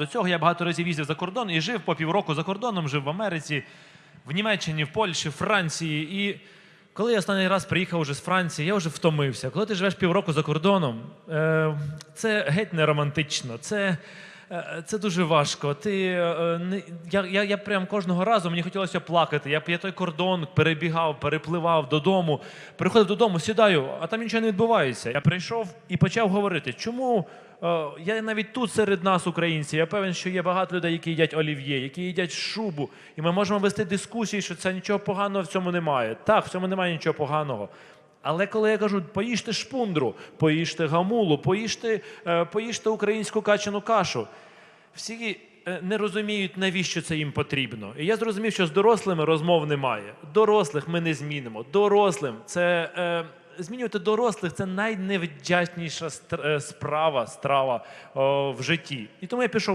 До цього я багато разів їздив за кордон і жив по півроку за кордоном, жив в Америці, в Німеччині, в Польщі, в Франції. І коли я останній раз приїхав уже з Франції, я вже втомився. Коли ти живеш півроку за кордоном, е, це геть не романтично. Це, це дуже важко. Ти, е, я, я, я прям кожного разу мені хотілося плакати. Я, я той кордон перебігав, перепливав додому, приходив додому, сідаю, а там нічого не відбувається. Я прийшов і почав говорити, чому. е, Я навіть тут серед нас, українців, я певен, що є багато людей, які їдять олів'є, які їдять шубу, і ми можемо вести дискусії, що це нічого поганого в цьому немає. Так, в цьому немає нічого поганого. Але коли я кажу, поїжте шпундру, поїжте гамулу, поїжте, е, поїжте українську качану кашу, всі е, не розуміють, навіщо це їм потрібно. І я зрозумів, що з дорослими розмов немає. Дорослих ми не змінимо. Дорослим це. Е, Змінювати дорослих це найневдячніша справа, страва в житті. І тому я пішов